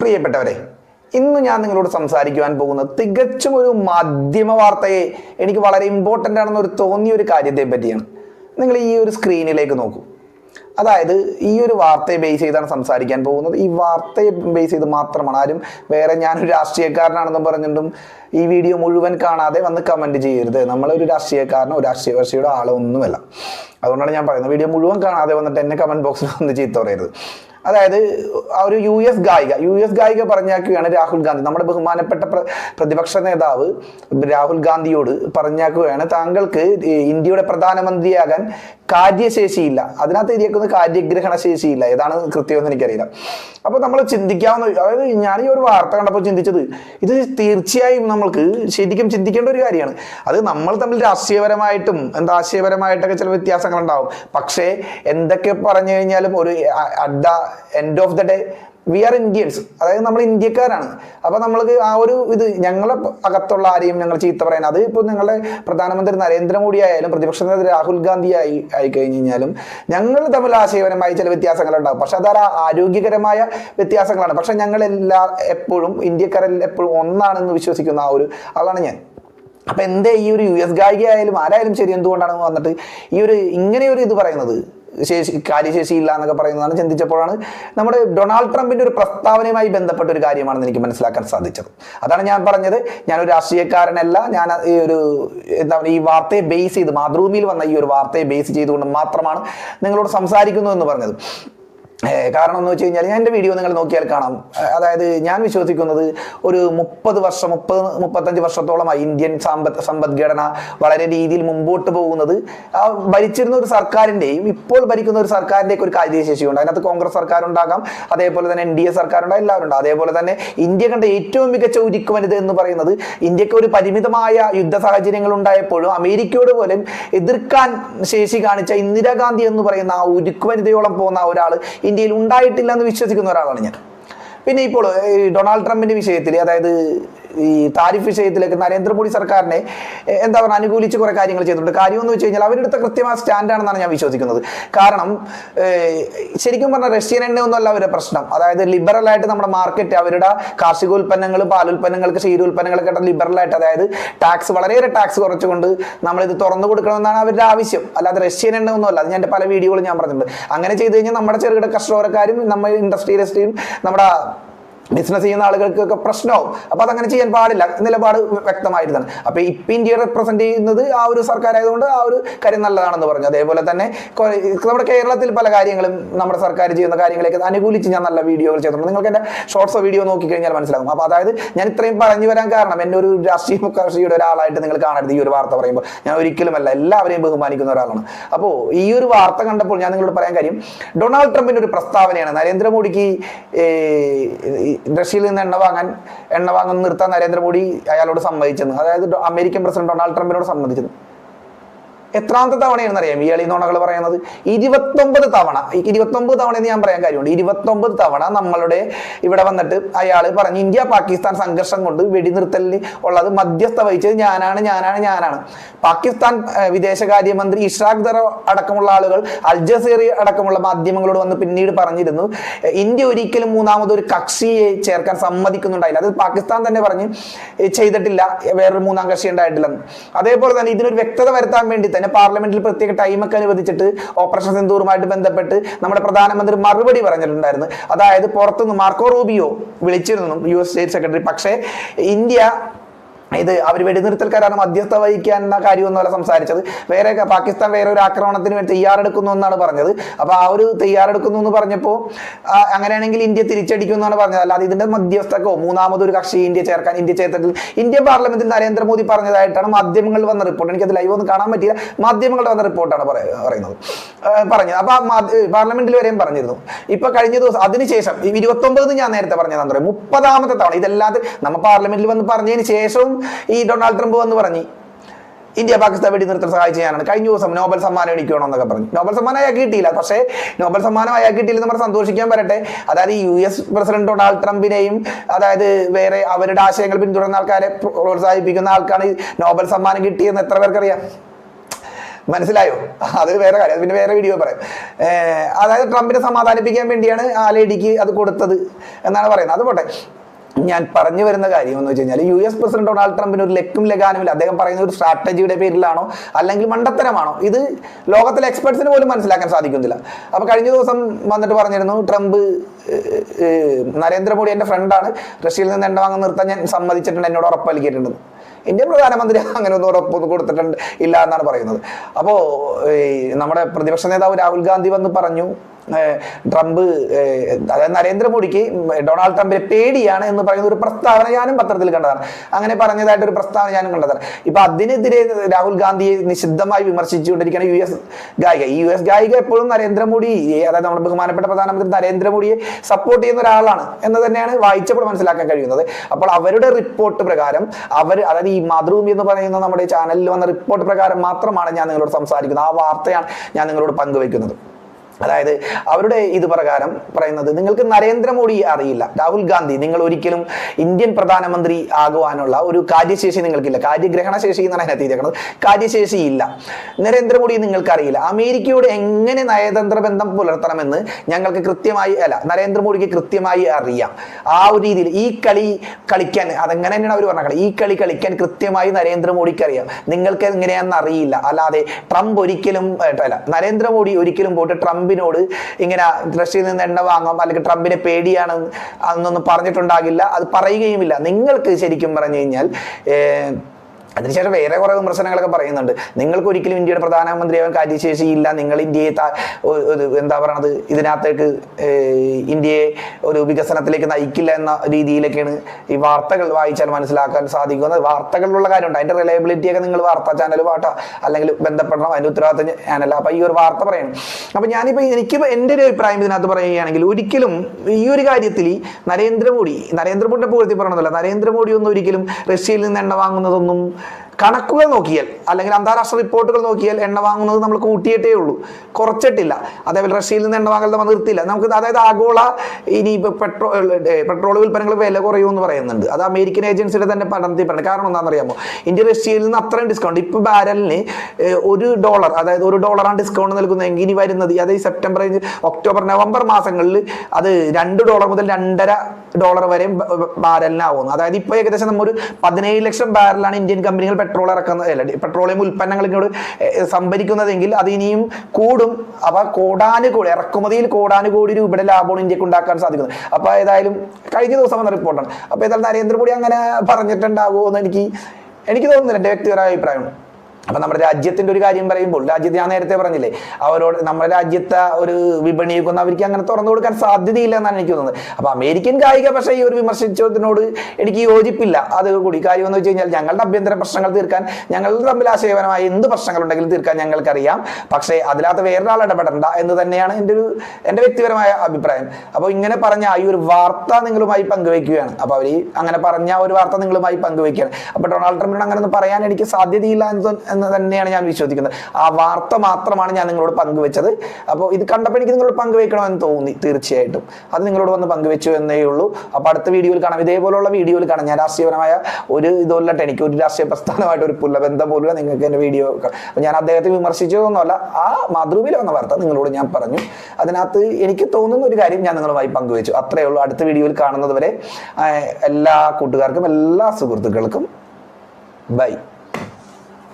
പ്രിയപ്പെട്ടവരെ ഇന്ന് ഞാൻ നിങ്ങളോട് സംസാരിക്കുവാൻ പോകുന്നത് തികച്ചും ഒരു മാധ്യമ വാർത്തയെ എനിക്ക് വളരെ ഇമ്പോർട്ടന്റ് ആണെന്ന് ഒരു തോന്നിയ ഒരു കാര്യത്തെ പറ്റിയാണ്. നിങ്ങൾ ഈ ഒരു സ്ക്രീനിലേക്ക് നോക്കൂ. അതായത് ഈ ഒരു വാർത്തയെ ബേസ് ചെയ്താണ് സംസാരിക്കാൻ പോകുന്നത്. ഈ വാർത്തയെ ബേസ് ചെയ്ത് മാത്രമാണ് ആരും വേറെ ഞാനൊരു രാഷ്ട്രീയക്കാരനാണെന്നും പറഞ്ഞിട്ടും ഈ വീഡിയോ മുഴുവൻ കാണാതെ വന്ന് കമന്റ് ചെയ്യരുത്. നമ്മളൊരു രാഷ്ട്രീയക്കാരനോ രാഷ്ട്രീയ കക്ഷിയുടെ ആളോ ഒന്നുമല്ല. അതുകൊണ്ടാണ് ഞാൻ പറയുന്നത്. വീഡിയോ മുഴുവൻ കാണാതെ വന്നിട്ട് എന്നെ കമന്റ് ബോക്സിൽ വന്ന് ചീത്ത പറയരുത്. അതായത് ഒരു യു എസ് ഗായിക യു എസ് ഗായിക പറഞ്ഞാക്കുകയാണ് രാഹുൽ ഗാന്ധി. നമ്മുടെ ബഹുമാനപ്പെട്ട പ്രതിപക്ഷ നേതാവ് രാഹുൽ ഗാന്ധിയോട് പറഞ്ഞാക്കുകയാണ് താങ്കൾക്ക് ഇന്ത്യയുടെ പ്രധാനമന്ത്രിയാകാൻ കാര്യശേഷിയില്ല. അതിനകത്ത് ഇരിക്കുന്ന കാര്യഗ്രഹണ ശേഷിയില്ല. ഏതാണ് കൃത്യമെന്ന് എനിക്കറിയില്ല. അപ്പോൾ നമ്മൾ ചിന്തിക്കാവുന്ന അതായത് ഞാൻ ഈ ഒരു വാർത്ത കണ്ടപ്പോൾ ചിന്തിച്ചത് ഇത് തീർച്ചയായും നമ്മൾക്ക് ശരിക്കും ചിന്തിക്കേണ്ട ഒരു കാര്യമാണ്. അത് നമ്മൾ തമ്മിൽ രാഷ്ട്രീയപരമായിട്ടും എന്താ ആശയപരമായിട്ടൊക്കെ ചില വ്യത്യാസങ്ങൾ ഉണ്ടാവും പക്ഷേ എന്തൊക്കെ പറഞ്ഞു കഴിഞ്ഞാലും ഒരു the end of the day we are Indians അതായത് നമ്മൾ ഇന്ത്യക്കാരാണ്. അപ്പോൾ നമ്മൾക്ക് ആ ഒരു ഇത് ഞങ്ങളെ അകത്തുള്ള ആരെയും ഞങ്ങൾ ചീത്ത പറയാൻ അത് ഇപ്പോൾ നിങ്ങളുടെ പ്രധാനമന്ത്രി നരേന്ദ്രമോദി ആയാലും പ്രതിപക്ഷ നേതാവ് രാഹുൽ ഗാന്ധി ആയി ആയി കഴിഞ്ഞ് കഴിഞ്ഞാലും ഞങ്ങൾ തമ്മിൽ ആശയപരമായി ചില വ്യത്യാസങ്ങളുണ്ടാകും പക്ഷേ അത് ആരോഗ്യകരമായ വ്യത്യാസങ്ങളാണ്. പക്ഷെ ഞങ്ങൾ എല്ലാ എപ്പോഴും ഇന്ത്യക്കാരെല്ലാം എപ്പോഴും ഒന്നാണെന്ന് വിശ്വസിക്കുന്ന ആ ഒരു ആളാണ് ഞാൻ. അപ്പം എന്തേ ഈ ഒരു യു എസ് ഗായിക ആയാലും ആരായാലും ശരി എന്തുകൊണ്ടാണ് വന്നിട്ട് ഈ ഒരു ഇങ്ങനെ ഒരു ഇത് പറയുന്നത്? ശേഷി കാര്യശേഷി ഇല്ല എന്നൊക്കെ പറയുന്നതാണ് ചിന്തിച്ചപ്പോഴാണ് നമ്മുടെ ഡൊണാൾഡ് ട്രംപിന്റെ ഒരു പ്രസ്താവനയുമായി ബന്ധപ്പെട്ട ഒരു കാര്യമാണെന്ന് എനിക്ക് മനസ്സിലാക്കാൻ സാധിച്ചത്. അതാണ് ഞാൻ പറഞ്ഞത്. ഞാനൊരു രാഷ്ട്രീയക്കാരനല്ല. ഞാൻ ഈ ഒരു എന്താ പറയുക ഈ വാർത്തയെ ബേസ് ചെയ്ത് മാതൃഭൂമിയിൽ വന്ന ഈ ഒരു വാർത്തയെ ബേസ് ചെയ്തുകൊണ്ട് മാത്രമാണ് നിങ്ങളോട് സംസാരിക്കുന്നു എന്ന് പറഞ്ഞത്. കാരണം എന്ന് വെച്ച് കഴിഞ്ഞാൽ ഞാൻ എന്റെ വീഡിയോ നിങ്ങൾ നോക്കിയാൽ കാണാം. അതായത് ഞാൻ വിശ്വസിക്കുന്നത് ഒരു മുപ്പത് വർഷം മുപ്പത് മുപ്പത്തഞ്ച് വർഷത്തോളമായി ഇന്ത്യൻ സമ്പദ് സമ്പദ്ഘടന വളരെ രീതിയിൽ മുമ്പോട്ട് പോകുന്നത്. ഭരിച്ചിരുന്ന ഒരു സർക്കാരിന്റെയും ഇപ്പോൾ ഭരിക്കുന്ന ഒരു സർക്കാരിന്റെയൊക്കെ ഒരു കാര്യശേഷിയുണ്ട് അതിനകത്ത് കോൺഗ്രസ് സർക്കാർ ഉണ്ടാകാം അതേപോലെ തന്നെ എൻ ഡി എ സർക്കാർ ഉണ്ടാകും എല്ലാവരും ഉണ്ട് അതേപോലെ തന്നെ ഇന്ത്യ കണ്ട ഏറ്റവും മികച്ച ഉരുക്ക് വനിത എന്ന് പറയുന്നത്. ഇന്ത്യയ്ക്ക് ഒരു പരിമിതമായ യുദ്ധ സാഹചര്യങ്ങൾ ഉണ്ടായപ്പോഴും അമേരിക്കയോട് പോലും എതിർക്കാൻ ശേഷി കാണിച്ച ഇന്ദിരാഗാന്ധി എന്ന് പറയുന്ന ആ ഉരുക്ക് വനിതയോളം പോകുന്ന ഒരാൾ ഇന്ത്യയിൽ ഉണ്ടായിട്ടില്ല എന്ന് വിശ്വസിക്കുന്ന ഒരാളാണ് ഞാൻ. പിന്നെ ഇപ്പോൾ ഡൊണാൾഡ് ട്രംപിന്റെ വിഷയത്തിൽ അതായത് ഈ താരിഫ് വിഷയത്തിലേക്ക് നരേന്ദ്രമോദി സർക്കാരിനെ എന്താ പറയുക അനുകൂലിച്ച് കുറെ കാര്യങ്ങൾ ചെയ്തിട്ടുണ്ട്. കാര്യം എന്ന് വെച്ച് കഴിഞ്ഞാൽ അവരെടുത്ത കൃത്യമായ സ്റ്റാൻഡാണെന്നാണ് ഞാൻ വിശ്വസിക്കുന്നത്. കാരണം ശരിക്കും പറഞ്ഞാൽ റഷ്യൻ എണ്ണ ഒന്നുമല്ല അവരുടെ പ്രശ്നം. അതായത് ലിബറൽ ആയിട്ട് നമ്മുടെ മാർക്കറ്റ് അവരുടെ കാർഷികോൽപ്പന്നങ്ങൾ പാലുൽപ്പന്നങ്ങൾക്ക് ലിബറൽ ആയിട്ട് അതായത് ടാക്സ് വളരെയേറെ ടാക്സ് കുറച്ചുകൊണ്ട് നമ്മൾ ഇത് തുറന്നു കൊടുക്കണമെന്നാണ് അവരുടെ ആവശ്യം. അല്ലാതെ റഷ്യൻ എണ്ണ ഒന്നുമല്ല അത് ഞാൻ പല വീഡിയോകളും ഞാൻ പറഞ്ഞിട്ടുണ്ട്. അങ്ങനെ ചെയ്ത് കഴിഞ്ഞാൽ നമ്മുടെ ചെറുകിട കർഷകർക്കാരും നമ്മുടെ ഇൻഡസ്ട്രിയലിസ്റ്റും നമ്മുടെ ബിസിനസ് ചെയ്യുന്ന ആളുകൾക്കൊക്കെ പ്രശ്നമാവും. അപ്പൊ അതങ്ങനെ ചെയ്യാൻ പാടില്ല. നിലപാട് വ്യക്തമായിരുന്നാണ് അപ്പൊ ഇപ്പൊ ഇന്ത്യ റെപ്രസെന്റ് ചെയ്യുന്നത് ആ ഒരു സർക്കാർ ആയതുകൊണ്ട് ആ ഒരു കാര്യം നല്ലതാണെന്ന് പറഞ്ഞു. അതേപോലെ തന്നെ നമ്മുടെ കേരളത്തിൽ പല കാര്യങ്ങളും നമ്മുടെ സർക്കാർ ചെയ്യുന്ന കാര്യങ്ങളൊക്കെ അനുകൂലിച്ച് ഞാൻ നല്ല വീഡിയോകൾ ചെയ്തിട്ടുണ്ട്. നിങ്ങൾക്ക് എന്റെ ഷോർട്സോ വീഡിയോ നോക്കി കഴിഞ്ഞാൽ മനസ്സിലാകും. അപ്പൊ അതായത് ഞാൻ ഇത്രയും പറഞ്ഞു വരാൻ കാരണം എന്നെ ഒരു രാഷ്ട്രീയ കക്ഷിയുടെ ഒരാളായിട്ട് നിങ്ങൾ കാണരുത് ഈ ഒരു വാർത്ത പറയുമ്പോൾ. ഞാൻ ഒരിക്കലുമല്ല എല്ലാവരെയും ബഹുമാനിക്കുന്ന ഒരാളാണ്. അപ്പോൾ ഈ ഒരു വാർത്ത കണ്ടപ്പോൾ ഞാൻ നിങ്ങളോട് പറയാൻ കാര്യം ഡൊണാൾഡ് ട്രംപിന്റെ ഒരു പ്രസ്താവനയാണ് നരേന്ദ്രമോദിക്ക് റഷ്യയിൽ നിന്ന് എണ്ണ വാങ്ങാൻ എണ്ണ വാങ്ങുന്ന നിർത്താൻ നരേന്ദ്രമോദി അയാളോട് സമ്മതിച്ചെന്ന് അതായത് അമേരിക്കൻ പ്രസിഡന്റ് ഡൊണാൾഡ് ട്രംപിനോട് സമ്മതിച്ചത് എത്രാമത്തെ തവണയാണെന്ന് അറിയാം. ഈ നുണകൾ പറയുന്നത് ഇരുപത്തൊമ്പത് തവണ. ഇരുപത്തൊമ്പത് തവണ എന്ന് ഞാൻ പറയാൻ കാര്യമുണ്ട്. ഇരുപത്തൊമ്പത് തവണ നമ്മളുടെ ഇവിടെ വന്നിട്ട് അയാൾ പറഞ്ഞു ഇന്ത്യ പാകിസ്ഥാൻ സംഘർഷം കൊണ്ട് വെടിനിർത്തലിന് ഉള്ളത് മധ്യസ്ഥ വഹിച്ചത് ഞാനാണ് ഞാനാണ് ഞാനാണ്. പാകിസ്ഥാൻ വിദേശകാര്യമന്ത്രി ഇഷാഖ് ദർ അടക്കമുള്ള ആളുകൾ അൽ ജസീറി അടക്കമുള്ള മാധ്യമങ്ങളോട് വന്ന് പിന്നീട് പറഞ്ഞിരുന്നു ഇന്ത്യ ഒരിക്കലും മൂന്നാമതൊരു കക്ഷിയെ ചേർക്കാൻ സമ്മതിക്കുന്നുണ്ടായില്ല. അത് പാകിസ്ഥാൻ തന്നെ പറഞ്ഞ് ചെയ്തിട്ടില്ല. വേറൊരു മൂന്നാം കക്ഷി ഉണ്ടായിട്ടില്ലെന്ന്. അതേപോലെ തന്നെ ഇതിനൊരു വ്യക്തത വരുത്താൻ വേണ്ടി തന്നെ പാർലമെന്റിൽ പ്രത്യേക ടൈമൊക്കെ അനുവദിച്ചിട്ട് ഓപ്പറേഷൻ സിന്ദൂറുമായിട്ട് ബന്ധപ്പെട്ട് നമ്മുടെ പ്രധാനമന്ത്രി മറുപടി പറഞ്ഞിട്ടുണ്ടായിരുന്നു. അതായത് പുറത്തുനിന്ന് മാർക്കോ റൂബിയോ വിളിച്ചിരുന്നു യു എസ് സ്റ്റേറ്റ് സെക്രട്ടറി പക്ഷേ ഇന്ത്യ ഇത് അവർ വെടിനിർത്തൽ കരാർ മധ്യസ്ഥ വഹിക്കാൻ എന്ന കാര്യമൊന്നുമല്ല സംസാരിച്ചത്. വേറെ പാകിസ്ഥാൻ വേറെ ഒരു ആക്രമണത്തിന് വേണ്ടി തയ്യാറെടുക്കുന്നു എന്നാണ് പറഞ്ഞത്. അപ്പൊ ആ ഒരു തയ്യാറെടുക്കുന്നു എന്ന് പറഞ്ഞപ്പോൾ അങ്ങനെയാണെങ്കിൽ ഇന്ത്യ തിരിച്ചടിക്കും എന്നാണ് പറഞ്ഞത്. അല്ലാതെ ഇതിന്റെ മധ്യസ്ഥക്കോ മൂന്നാമതൊരു കക്ഷി ഇന്ത്യ ചേർക്കാൻ ഇന്ത്യ ചേർത്തിട്ടില്ല ഇന്ത്യ പാർലമെന്റിൽ നരേന്ദ്രമോദി പറഞ്ഞതായിട്ടാണ് മാധ്യമങ്ങൾ വന്ന റിപ്പോർട്ട്. എനിക്കത് ലൈവ് ഒന്നും കാണാൻ പറ്റില്ല. മാധ്യമങ്ങൾ വന്ന റിപ്പോർട്ടാണ് പറയുന്നത്. പറഞ്ഞത്. അപ്പൊ പാർലമെന്റിൽ വരെയും പറഞ്ഞിരുന്നു. ഇപ്പൊ കഴിഞ്ഞ ദിവസം അതിനുശേഷം ഇരുപത്തൊമ്പത് ഞാൻ നേരത്തെ പറഞ്ഞതാണ് മുപ്പതാമത്തെ തവണ ഇതല്ലാതെ നമ്മ പാർലമെന്റിൽ വന്ന് പറഞ്ഞതിന് ശേഷവും ഈ ഡൊണാൾഡ് ട്രംപ് വന്ന് പറഞ്ഞു ഇന്ത്യ പാകിസ്ഥാൻ വെടിനിർത്തൽ സഹായിച്ച ഞാനാണ്. കഴിഞ്ഞ ദിവസം നോബൽ സമ്മാനം എനിക്കണം എന്നൊക്കെ പറഞ്ഞു. നോബൽ സമ്മാനം അയാൾക്ക് കിട്ടിയില്ല. പക്ഷേ നോബൽ സമ്മാനം അയാൾക്ക് കിട്ടിയില്ല നമ്മൾ സന്തോഷിക്കാൻ വരട്ടെ. അതായത് യു എസ് പ്രസിഡന്റ് ഡൊണാൾഡ് ട്രംപിനെയും അതായത് വേറെ അവരുടെ ആശയങ്ങൾ പിന്തുടരുന്ന ആൾക്കാരെ പ്രോത്സാഹിപ്പിക്കുന്ന ആൾക്കാണ് നോബൽ സമ്മാനം കിട്ടിയെന്ന് എത്ര പേർക്കറിയാം? മനസ്സിലായോ? അത് വേറെ കാര്യം. പിന്നെ വേറെ വീഡിയോ പറയാം. അതായത് ട്രംപിനെ സമാധാനിപ്പിക്കാൻ വേണ്ടിയാണ് ആ ലേഡിക്ക് അത് കൊടുത്തത് എന്നാണ് പറയുന്നത്. അത് പോട്ടെ. ഞാൻ പറഞ്ഞു വരുന്ന കാര്യം എന്ന് വെച്ച് കഴിഞ്ഞാൽ യു എസ് പ്രസിഡന്റ് ഡൊണാൾഡ് ട്രംപിന് ഒരു ലെക്കും ലഗാനുമില്ല. അദ്ദേഹം പറയുന്ന ഒരു സ്ട്രാറ്റജിയുടെ പേരിലാണോ അല്ലെങ്കിൽ മണ്ടത്തരമാണോ? ഇത് ലോകത്തിലെ എക്സ്പെർട്സിന് പോലും മനസ്സിലാക്കാൻ സാധിക്കുന്നില്ല. അപ്പൊ കഴിഞ്ഞ ദിവസം വന്നിട്ട് പറഞ്ഞിരുന്നു ട്രംപ് നരേന്ദ്രമോദി എന്റെ ഫ്രണ്ടാണ്. റഷ്യയിൽ നിന്ന് എണ്ണ വാങ്ങാൻ നിർത്താൻ ഞാൻ സമ്മതിച്ചിട്ടുണ്ട്. എന്നോട് ഉറപ്പ് നൽകിയിട്ടുണ്ട്. ഇന്ത്യൻ പ്രധാനമന്ത്രി അങ്ങനെ ഒന്നും ഉറപ്പൊന്നും കൊടുത്തിട്ടുണ്ട് ഇല്ല എന്നാണ് പറയുന്നത്. അപ്പോൾ നമ്മുടെ പ്രതിപക്ഷ നേതാവ് രാഹുൽ ഗാന്ധി വന്ന് പറഞ്ഞു ട്രംപ് അതായത് നരേന്ദ്രമോദിക്ക് ഡൊണാൾഡ് ട്രംപിനെ പേടിയാണ് എന്ന് പറയുന്ന ഒരു പ്രസ്താവന ഞാനും പത്രത്തിൽ കണ്ടതാണ്. അങ്ങനെ പറഞ്ഞതായിട്ട് ഒരു പ്രസ്താവന ഞാനും കണ്ടതാണ്. ഇപ്പൊ അതിനെതിരെ രാഹുൽ ഗാന്ധിയെ നിശിദ്ധമായി വിമർശിച്ചുകൊണ്ടിരിക്കുകയാണ് യു എസ് ഗായിക. ഈ യു എസ് ഗായിക എപ്പോഴും നരേന്ദ്രമോദി അതായത് നമ്മുടെ ബഹുമാനപ്പെട്ട പ്രധാനമന്ത്രി നരേന്ദ്രമോദിയെ സപ്പോർട്ട് ചെയ്യുന്ന ഒരാളാണ് എന്ന് തന്നെയാണ് വായിച്ചപ്പോൾ മനസ്സിലാക്കാൻ കഴിയുന്നത്. അപ്പോൾ അവരുടെ റിപ്പോർട്ട് പ്രകാരം അവർ അതായത് ഈ മാതൃഭൂമി എന്ന് പറയുന്ന നമ്മുടെ ചാനലിൽ വന്ന റിപ്പോർട്ട് പ്രകാരം മാത്രമാണ് ഞാൻ നിങ്ങളോട് സംസാരിക്കുന്നത്. ആ വാർത്തയാണ് ഞാൻ നിങ്ങളോട് പങ്കുവെക്കുന്നത് അതായത് അവരുടെ ഇത് പ്രകാരം പറയുന്നത് നിങ്ങൾക്ക് നരേന്ദ്രമോദി അറിയില്ല. രാഹുൽ ഗാന്ധി നിങ്ങൾ ഒരിക്കലും ഇന്ത്യൻ പ്രധാനമന്ത്രി ആകുവാനുള്ള ഒരു കാര്യശേഷി നിങ്ങൾക്കില്ല. കാര്യഗ്രഹണ ശേഷി എന്നാണ് അതിനകത്ത് എഴുതിയേക്കുന്നത്. കാര്യശേഷി ഇല്ല. നരേന്ദ്രമോദി നിങ്ങൾക്ക് അറിയില്ല അമേരിക്കയോട് എങ്ങനെ നയതന്ത്ര ബന്ധം പുലർത്തണമെന്ന് ഞങ്ങൾക്ക് കൃത്യമായി അല്ല നരേന്ദ്രമോദിക്ക് കൃത്യമായി അറിയാം. ആ ഒരു രീതിയിൽ ഈ കളി കളിക്കാൻ അതെങ്ങനെ തന്നെയാണ് അവർ പറഞ്ഞത്? ഈ കളി കളിക്കാൻ കൃത്യമായി നരേന്ദ്രമോദിക്ക് അറിയാം. നിങ്ങൾക്ക് എങ്ങനെയാണെന്ന് അറിയില്ല. അല്ലാതെ ട്രംപ് ഒരിക്കലും അല്ല നരേന്ദ്രമോദി ഒരിക്കലും പോയിട്ട് ട്രംപിനോട് ഇങ്ങനെ റഷ്യയിൽ നിന്ന് എണ്ണ വാങ്ങാം അല്ലെങ്കിൽ ട്രംപിനെ പേടിയാണ് അന്നൊന്നും പറഞ്ഞിട്ടുണ്ടാകില്ല. അത് പറയുകയുമില്ല. നിങ്ങൾക്ക് ശരിക്കും പറഞ്ഞു കഴിഞ്ഞാൽ അതിനുശേഷം വേറെ കുറേ വിമർശനങ്ങളൊക്കെ പറയുന്നുണ്ട്. നിങ്ങൾക്ക് ഒരിക്കലും ഇന്ത്യയുടെ പ്രധാനമന്ത്രിയാവാൻ കാര്യശേഷിയില്ല നിങ്ങൾ ഇന്ത്യയെ എന്താ പറയണത്? ഇതിനകത്തേക്ക് ഇന്ത്യയെ ഒരു വികസനത്തിലേക്ക് നയിക്കില്ല എന്ന രീതിയിലൊക്കെയാണ് ഈ വാർത്തകൾ വായിച്ചാൽ മനസ്സിലാക്കാൻ സാധിക്കുന്നത്. വാർത്തകളിലുള്ള കാര്യമുണ്ട്. അതിന്റെ റിലയബിലിറ്റി ഒക്കെ നിങ്ങൾ വാർത്താ ചാനൽ പാട്ട അല്ലെങ്കിൽ ബന്ധപ്പെടണം. അതിന്റെ ഉത്തരവാദിത്തം ഞാനല്ല. അപ്പം ഈ ഒരു വാർത്ത പറയണം. അപ്പോൾ ഞാനിപ്പോൾ എനിക്ക് എന്റെ ഒരു അഭിപ്രായം ഇതിനകത്ത് പറയുകയാണെങ്കിൽ ഒരിക്കലും ഈ ഒരു കാര്യത്തിൽ നരേന്ദ്രമോദി നരേന്ദ്രമോദിയുടെ പൂർത്തി പറയണമെന്നല്ല നരേന്ദ്രമോദി ഒന്നും ഒരിക്കലും റഷ്യയിൽ നിന്ന് എണ്ണ വാങ്ങുന്നതൊന്നും കണക്കുകൾ നോക്കിയാൽ അല്ലെങ്കിൽ അന്താരാഷ്ട്ര റിപ്പോർട്ടുകൾ നോക്കിയാൽ എണ്ണ വാങ്ങുന്നത് നമ്മൾ കൂട്ടിയിട്ടേ ഉള്ളൂ. കുറച്ചിട്ടില്ല. അതേപോലെ റഷ്യയിൽ നിന്ന് എണ്ണ വാങ്ങൽ നമ്മൾ നിർത്തില്ല നമുക്ക് അതായത് ആഗോള ഇനി ഇപ്പോൾ പെട്രോൾ പെട്രോൾ വിൽപ്പനകൾ വില കുറയുമെന്ന് പറയുന്നുണ്ട്. അത് അമേരിക്കൻ ഏജൻസിയുടെ തന്നെ പഠനത്തിൽ പറയുന്നത് കാരണം എന്താണെന്നറിയാമോ? ഇന്ത്യ റഷ്യയിൽ നിന്ന് അത്രയും ഡിസ്കൗണ്ട് ഇപ്പോൾ ബാരലിന് ഒരു ഡോളർ അതായത് ഒരു ഡോളറാണ് ഡിസ്കൗണ്ട് നൽകുന്നതെങ്കിൽ ഇനി വരുന്നത്. അതായത് സെപ്റ്റംബർ ഒക്ടോബർ നവംബർ മാസങ്ങളിൽ അത് രണ്ട് ഡോളർ മുതൽ രണ്ടര ഡോളർ വരെയും ബാരലിനാവുന്നു അതായത് ഇപ്പോൾ ഏകദേശം നമ്മൾ ഒരു പതിനേഴ് ലക്ഷം ബാരലാണ് ഇന്ത്യൻ കമ്പനികൾ പെട്രോൾ ഇറക്കുന്ന അല്ല പെട്രോളിയം ഉൽപ്പന്നങ്ങൾ ഇങ്ങോട്ട് സംഭരിക്കുന്നതെങ്കിൽ അത് ഇനിയും കൂടും. അപ്പൊ കോടാനുകൂടി ഇറക്കുമതിയിൽ കോടാനുകൂടി രൂപയുടെ ലാഭമാണ് ഇന്ത്യയ്ക്ക് ഉണ്ടാക്കാൻ സാധിക്കുന്നത്. അപ്പൊ ഏതായാലും കഴിഞ്ഞ ദിവസം വന്ന റിപ്പോർട്ടാണ് അപ്പൊ ഏതായാലും നരേന്ദ്രമോദി അങ്ങനെ പറഞ്ഞിട്ടുണ്ടാവുമോ എന്ന് എനിക്ക് എനിക്ക് തോന്നുന്നില്ല. എന്റെ വ്യക്തിപരമായ അഭിപ്രായമാണ്. അപ്പൊ നമ്മുടെ രാജ്യത്തിന്റെ ഒരു കാര്യം പറയുമ്പോൾ രാജ്യത്ത് ഞാൻ നേരത്തെ പറഞ്ഞില്ലേ അവരോട് നമ്മുടെ രാജ്യത്തെ ഒരു വിപണിയൊക്കെ അവർക്ക് അങ്ങനെ തുറന്നു കൊടുക്കാൻ സാധ്യതയില്ല എന്നാണ് എനിക്ക് തോന്നുന്നത്. അപ്പൊ അമേരിക്കൻ കായിക പക്ഷേ ഈ ഒരു വിമർശിച്ചതിനോട് എനിക്ക് യോജിപ്പില്ല. അത് കൂടി കാര്യം എന്ന് വെച്ച് കഴിഞ്ഞാൽ ഞങ്ങളുടെ അഭ്യന്തര പ്രശ്നങ്ങൾ തീർക്കാൻ ഞങ്ങൾ തമ്മിൽ ആശയപരമായ എന്ത് പ്രശ്നങ്ങളുണ്ടെങ്കിലും തീർക്കാൻ ഞങ്ങൾക്കറിയാം. പക്ഷേ അതിനകത്ത് വേറൊരാൾ ഇടപെടണ്ട എന്ന് തന്നെയാണ് എന്റെ ഒരു എന്റെ വ്യക്തിപരമായ അഭിപ്രായം. അപ്പോൾ ഇങ്ങനെ പറഞ്ഞ ഈ ഒരു വാർത്ത നിങ്ങളുമായി പങ്കുവെക്കുകയാണ് അപ്പോൾ അവർ അങ്ങനെ പറഞ്ഞ ഒരു വാർത്ത നിങ്ങളുമായി പങ്കുവെക്കുകയാണ് അപ്പോൾ ഡൊണാൾഡ് ട്രംപിനോട് അങ്ങനെ ഒന്നും പറയാൻ എനിക്ക് സാധ്യതയില്ല എന്ന് എന്ന് തന്നെയാണ് ഞാൻ വിശ്വസിക്കുന്നത്. ആ വാർത്ത മാത്രമാണ് ഞാൻ നിങ്ങളോട് പങ്കുവെച്ചത്. അപ്പോൾ ഇത് കണ്ടപ്പോൾ എനിക്ക് നിങ്ങളോട് പങ്കുവെക്കണമെന്ന് തോന്നി തീർച്ചയായിട്ടും. അത് നിങ്ങളോട് വന്ന് പങ്കുവെച്ചു എന്നേ ഉള്ളൂ. അപ്പോൾ അടുത്ത വീഡിയോയിൽ കാണാം. ഇതേപോലുള്ള വീഡിയോയിൽ കാണാം. ഞാൻ രാഷ്ട്രീയപരമായ ഒരു ഇതല്ലട്ടെ എനിക്ക് ഒരു രാഷ്ട്രീയ പ്രസ്ഥാനമായിട്ട് ഒരു പുല്ലബന്ധം പോലും. നിങ്ങൾക്ക് എന്റെ വീഡിയോ അപ്പോൾ ഞാൻ അദ്ദേഹത്തെ വിമർശിച്ചതൊന്നുമല്ല. ആ മാതൃഭൂമിയിൽ വന്ന വാർത്ത നിങ്ങളോട് ഞാൻ പറഞ്ഞു. അതിനകത്ത് എനിക്ക് തോന്നുന്ന ഒരു കാര്യം ഞാൻ നിങ്ങളുമായി പങ്കുവെച്ചു. അത്രയേ ഉള്ളൂ. അടുത്ത വീഡിയോയിൽ കാണുന്നത് വരെ എല്ലാ കൂട്ടുകാർക്കും എല്ലാ സുഹൃത്തുക്കൾക്കും ബൈ.